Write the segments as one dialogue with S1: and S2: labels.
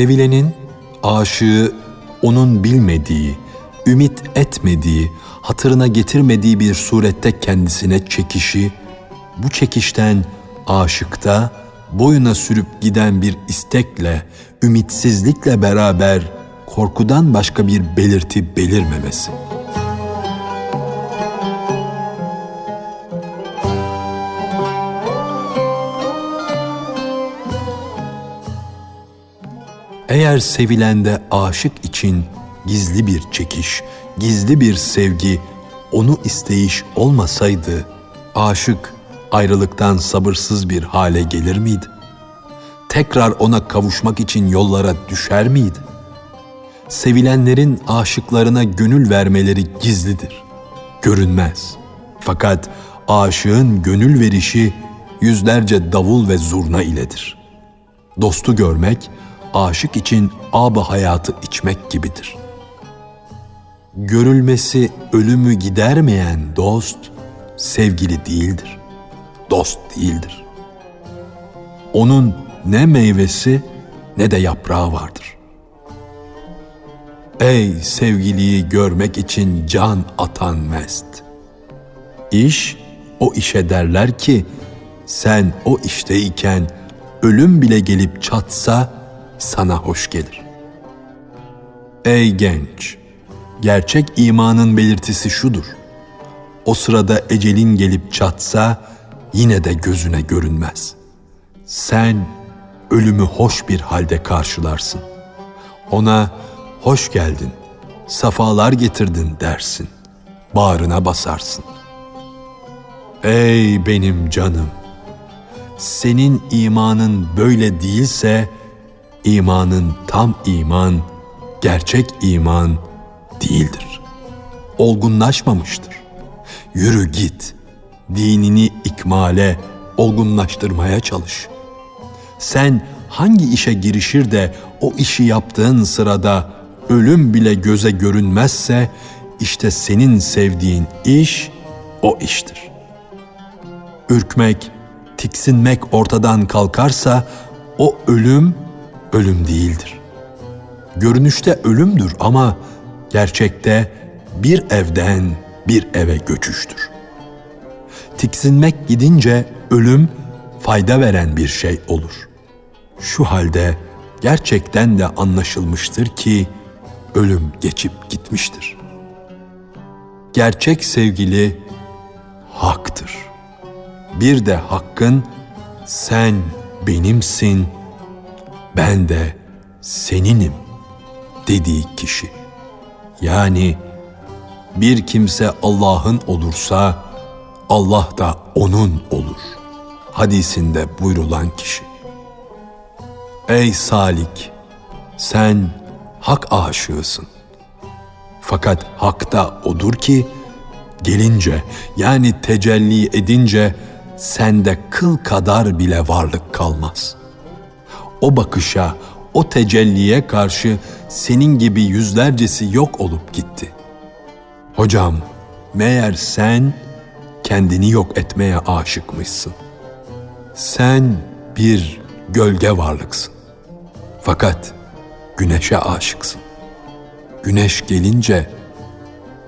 S1: Sevilenin aşığı onun bilmediği, ümit etmediği, hatırına getirmediği bir surette kendisine çekişi, bu çekişten aşıkta boyuna sürüp giden bir istekle, ümitsizlikle beraber korkudan başka bir belirti belirmemesi. Eğer sevilende aşık için gizli bir çekiş, gizli bir sevgi, onu isteyiş olmasaydı, aşık ayrılıktan sabırsız bir hale gelir miydi? Tekrar ona kavuşmak için yollara düşer miydi? Sevilenlerin aşıklarına gönül vermeleri gizlidir, görünmez. Fakat aşığın gönül verişi yüzlerce davul ve zurna iledir. Dostu görmek, aşık için ab hayatı içmek gibidir. Görülmesi ölümü gidermeyen dost, sevgili değildir. Dost değildir. Onun ne meyvesi ne de yaprağı vardır. Ey sevgiliyi görmek için can atan mest. İş o işe derler ki sen o işteyken ölüm bile gelip çatsa sana hoş gelir. Ey genç! Gerçek imanın belirtisi şudur. O sırada ecelin gelip çatsa yine de gözüne görünmez. Sen ölümü hoş bir halde karşılarsın. Ona hoş geldin, safalar getirdin dersin. Bağrına basarsın. Ey benim canım! Senin imanın böyle değilse, imanın tam iman, gerçek iman değildir. Olgunlaşmamıştır. Yürü git, dinini ikmale, olgunlaştırmaya çalış. Sen hangi işe girişir de o işi yaptığın sırada ölüm bile göze görünmezse, işte senin sevdiğin iş o iştir. Ürkmek, tiksinmek ortadan kalkarsa o ölüm ölüm değildir. Görünüşte ölümdür ama gerçekte bir evden bir eve göçüştür. Tiksinmek gidince ölüm fayda veren bir şey olur. Şu halde gerçekten de anlaşılmıştır ki ölüm geçip gitmiştir. Gerçek sevgili haktır. Bir de hakkın sen benimsin, ben de seninim dediği kişi. Yani bir kimse Allah'ın olursa Allah da onun olur. Hadisinde buyrulan kişi. Ey Salik! Sen hak aşığısın. Fakat hakta odur ki gelince yani tecelli edince sende kıl kadar bile varlık kalmaz. O bakışa, o tecelliye karşı senin gibi yüzlercesi yok olup gitti. Hocam, meğer sen kendini yok etmeye aşıkmışsın. Sen bir gölge varlıksın. Fakat güneşe aşıksın. Güneş gelince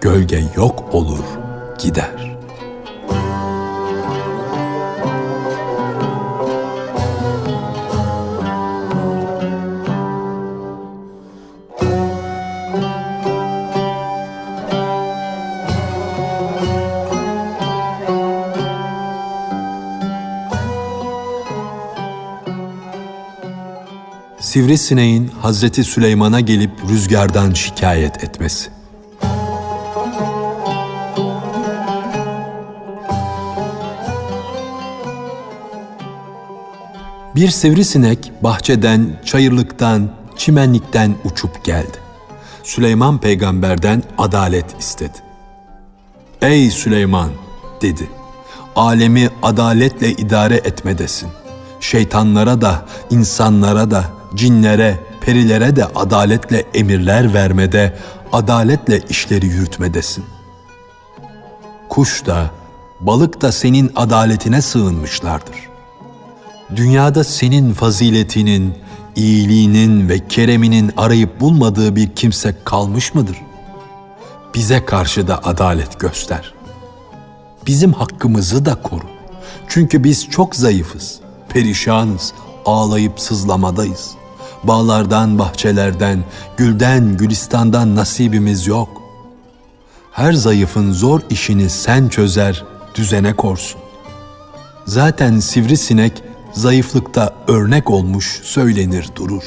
S1: gölge yok olur, gider.'' Sivrisineğin Hazreti Süleyman'a gelip rüzgardan şikayet etmesi. Bir sivrisinek bahçeden, çayırlıktan, çimenlikten uçup geldi. Süleyman peygamberden adalet istedi. Ey Süleyman dedi. Alemi adaletle idare etmedesin. Şeytanlara da, insanlara da, cinlere, perilere de adaletle emirler vermede, adaletle işleri yürütmedesin. Kuş da, balık da senin adaletine sığınmışlardır. Dünyada senin faziletinin, iyiliğinin ve kereminin arayıp bulmadığı bir kimse kalmış mıdır? Bize karşı da adalet göster. Bizim hakkımızı da koru. Çünkü biz çok zayıfız, perişanız, ağlayıp sızlamadayız. Bağlardan, bahçelerden, gülden, gülistandan nasibimiz yok. Her zayıfın zor işini sen çözer, düzene korsun. Zaten sivrisinek zayıflıkta örnek olmuş söylenir durur.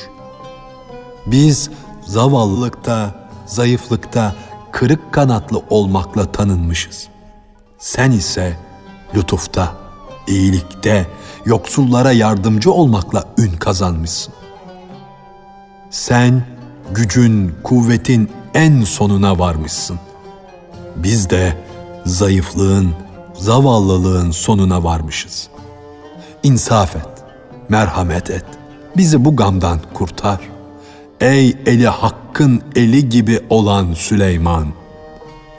S1: Biz zavallılıkta, zayıflıkta kırık kanatlı olmakla tanınmışız. Sen ise lütufta, iyilikte, yoksullara yardımcı olmakla ün kazanmışsın. Sen gücün, kuvvetin en sonuna varmışsın. Biz de zayıflığın, zavallılığın sonuna varmışız. İnsaf et, merhamet et. Bizi bu gamdan kurtar. Ey eli hakkın eli gibi olan Süleyman,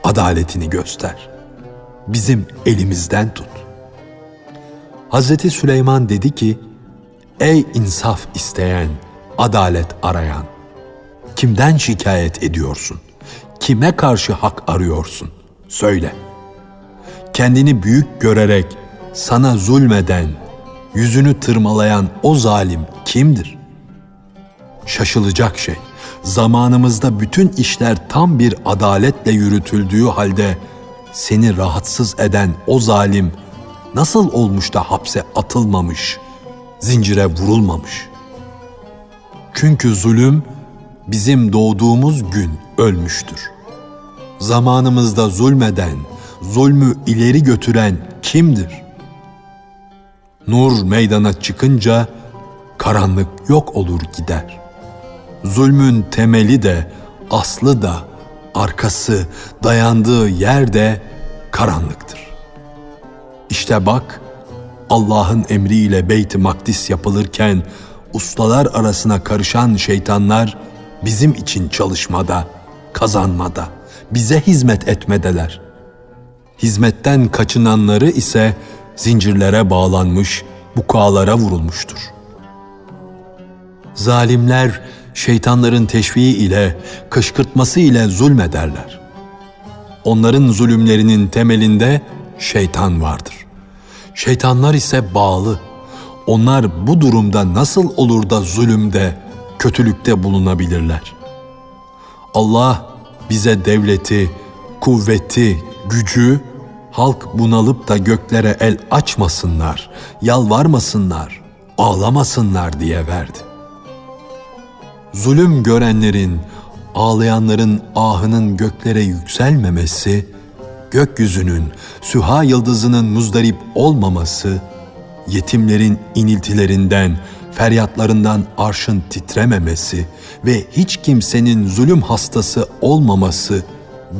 S1: adaletini göster. Bizim elimizden tut. Hazreti Süleyman dedi ki, Ey insaf isteyen, adalet arayan, kimden şikayet ediyorsun? Kime karşı hak arıyorsun? Söyle. Kendini büyük görerek sana zulmeden, yüzünü tırmalayan o zalim kimdir? Şaşılacak şey, zamanımızda bütün işler tam bir adaletle yürütüldüğü halde seni rahatsız eden o zalim nasıl olmuş da hapse atılmamış, zincire vurulmamış? Çünkü zulüm bizim doğduğumuz gün ölmüştür. Zamanımızda zulmeden, zulmü ileri götüren kimdir? Nur meydana çıkınca karanlık yok olur gider. Zulmün temeli de, aslı da, arkası, dayandığı yer de karanlıktır. İşte bak, Allah'ın emriyle Beyt-i Makdis yapılırken ustalar arasına karışan şeytanlar bizim için çalışmada, kazanmada, bize hizmet etmedeler. Hizmetten kaçınanları ise zincirlere bağlanmış, bukalara vurulmuştur. Zalimler şeytanların teşviği ile, kışkırtması ile zulmederler. Onların zulümlerinin temelinde şeytan vardır. Şeytanlar ise bağlı. Onlar bu durumda nasıl olur da zulümde, kötülükte bulunabilirler? Allah bize devleti, kuvveti, gücü, halk bunalıp da göklere el açmasınlar, yalvarmasınlar, ağlamasınlar diye verdi. Zulüm görenlerin, ağlayanların ahının göklere yükselmemesi, gökyüzünün, süha yıldızının muzdarip olmaması, yetimlerin iniltilerinden, feryatlarından arşın titrememesi ve hiç kimsenin zulüm hastası olmaması,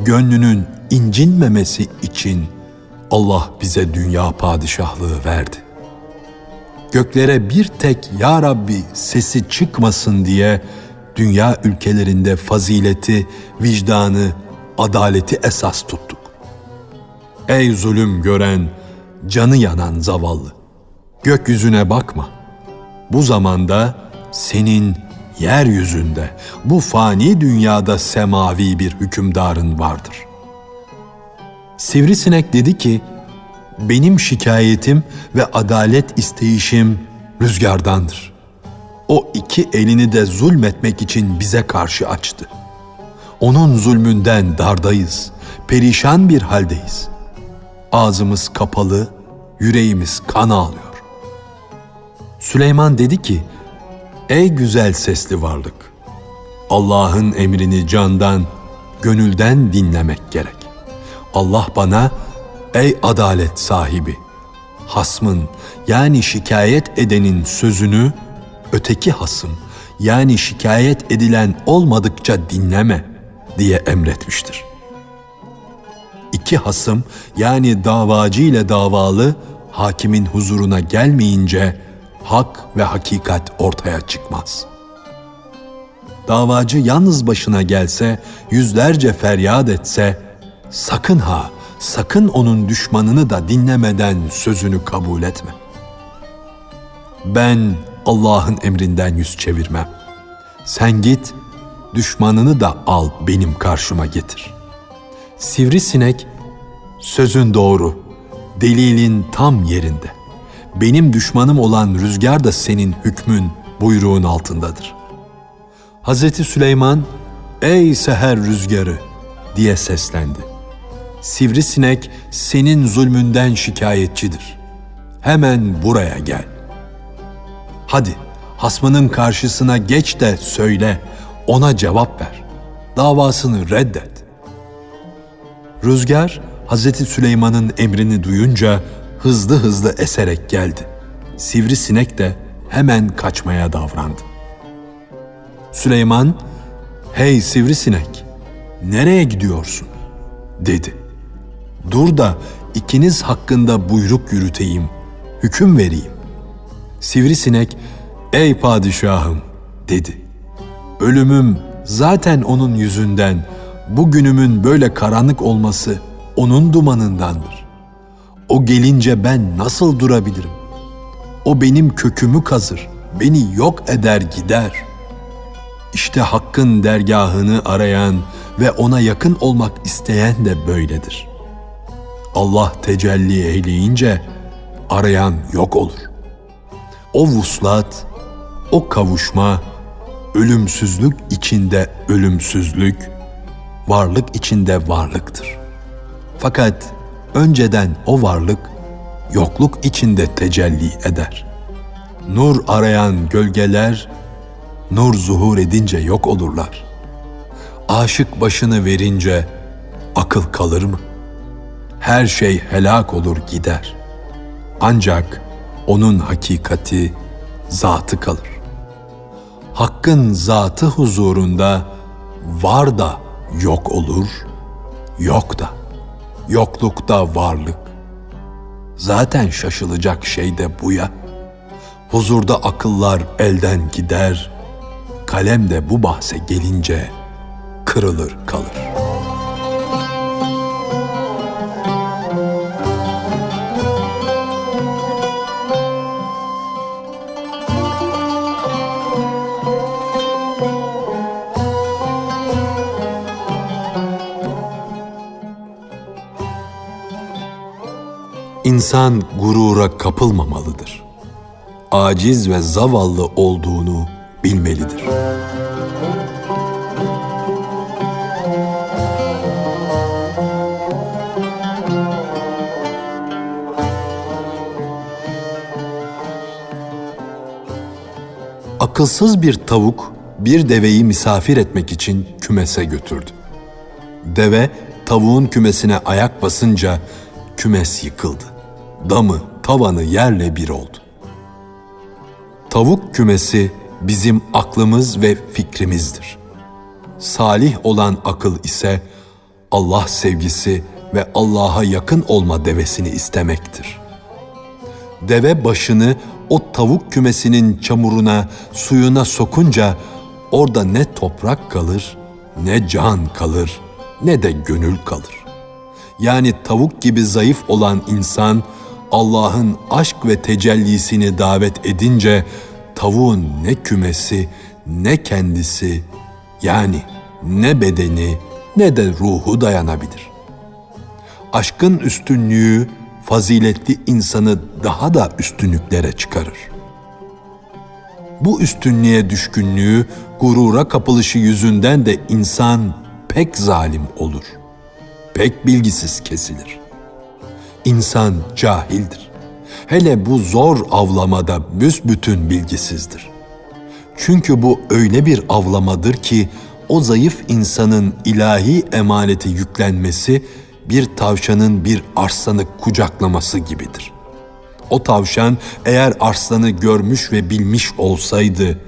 S1: gönlünün incinmemesi için Allah bize dünya padişahlığı verdi. Göklere bir tek Ya Rabbi sesi çıkmasın diye dünya ülkelerinde fazileti, vicdanı, adaleti esas tuttuk. Ey zulüm gören, canı yanan zavallı, gökyüzüne bakma. Bu zamanda senin yeryüzünde, bu fani dünyada semavi bir hükümdarın vardır. Sivrisinek dedi ki, benim şikayetim ve adalet isteyişim rüzgardandır. O iki elini de zulmetmek için bize karşı açtı. Onun zulmünden dardayız, perişan bir haldeyiz. Ağzımız kapalı, yüreğimiz kan ağlıyor. Süleyman dedi ki, Ey güzel sesli varlık! Allah'ın emrini candan, gönülden dinlemek gerek. Allah bana, ey adalet sahibi, hasmın yani şikayet edenin sözünü öteki hasım yani şikayet edilen olmadıkça dinleme diye emretmiştir. İki hasım yani davacı ile davalı hakimin huzuruna gelmeyince hak ve hakikat ortaya çıkmaz. Davacı yalnız başına gelse, yüzlerce feryat etse, sakın ha, sakın onun düşmanını da dinlemeden sözünü kabul etme. Ben Allah'ın emrinden yüz çevirmem. Sen git, düşmanını da al benim karşıma getir. Sivrisinek, sözün doğru, delilin tam yerinde. Benim düşmanım olan rüzgar da senin hükmün, buyruğun altındadır. Hazreti Süleyman, ''Ey seher rüzgarı!'' diye seslendi. Sivrisinek senin zulmünden şikayetçidir. Hemen buraya gel. Hadi hasmının karşısına geç de söyle, ona cevap ver. Davasını reddet. Rüzgar Hazreti Süleyman'ın emrini duyunca hızlı hızlı eserek geldi. Sivrisinek de hemen kaçmaya davrandı. Süleyman, "Hey sivrisinek, nereye gidiyorsun?" dedi. "Dur da ikiniz hakkında buyruk yürüteyim, hüküm vereyim." Sivrisinek, "Ey padişahım," dedi. "Ölümüm zaten onun yüzünden, bu günümün böyle karanlık olması onun dumanındandır. O gelince ben nasıl durabilirim? O benim kökümü kazır, beni yok eder gider. İşte Hakk'ın dergahını arayan ve ona yakın olmak isteyen de böyledir. Allah tecelli eyleyince arayan yok olur. O vuslat, o kavuşma, ölümsüzlük içinde ölümsüzlük, varlık içinde varlıktır. Fakat önceden o varlık yokluk içinde tecelli eder. Nur arayan gölgeler nur zuhur edince yok olurlar. Aşık başını verince akıl kalır mı? Her şey helak olur gider. Ancak onun hakikati, zatı kalır. Hakkın zatı huzurunda var da yok olur, yok da, yoklukta varlık. Zaten şaşılacak şey de bu ya. Huzurda akıllar elden gider, kalem de bu bahse gelince kırılır kalır. İnsan gurura kapılmamalıdır. Aciz ve zavallı olduğunu bilmelidir. Akılsız bir tavuk bir deveyi misafir etmek için kümese götürdü. Deve tavuğun kümesine ayak basınca kümes yıkıldı. Damı, tavanı yerle bir oldu. Tavuk kümesi bizim aklımız ve fikrimizdir. Salih olan akıl ise Allah sevgisi ve Allah'a yakın olma devesini istemektir. Deve başını o tavuk kümesinin çamuruna, suyuna sokunca orada ne toprak kalır, ne can kalır, ne de gönül kalır. Yani tavuk gibi zayıf olan insan Allah'ın aşk ve tecellisini davet edince tavuğun ne kümesi ne kendisi yani ne bedeni ne de ruhu dayanabilir. Aşkın üstünlüğü faziletli insanı daha da üstünlüklere çıkarır. Bu üstünlüğe düşkünlüğü, gurura kapılışı yüzünden de insan pek zalim olur. Pek bilgisiz kesilir. İnsan cahildir. Hele bu zor avlamada büsbütün bilgisizdir. Çünkü bu öyle bir avlamadır ki o zayıf insanın ilahi emaneti yüklenmesi bir tavşanın bir arslanı kucaklaması gibidir. O tavşan eğer arslanı görmüş ve bilmiş olsaydı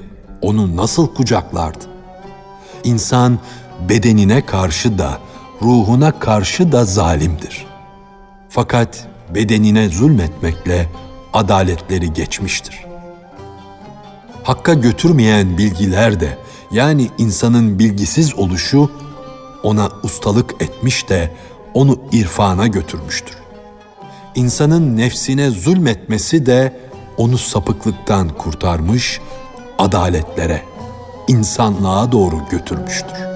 S1: onu nasıl kucaklardı? İnsan bedenine karşı da ruhuna karşı da zalimdir. Fakat bedenine zulmetmekle adaletleri geçmiştir. Hakka götürmeyen bilgiler de yani insanın bilgisiz oluşu ona ustalık etmiş de onu irfana götürmüştür. İnsanın nefsine zulmetmesi de onu sapıklıktan kurtarmış, adaletlere, insanlığa doğru götürmüştür.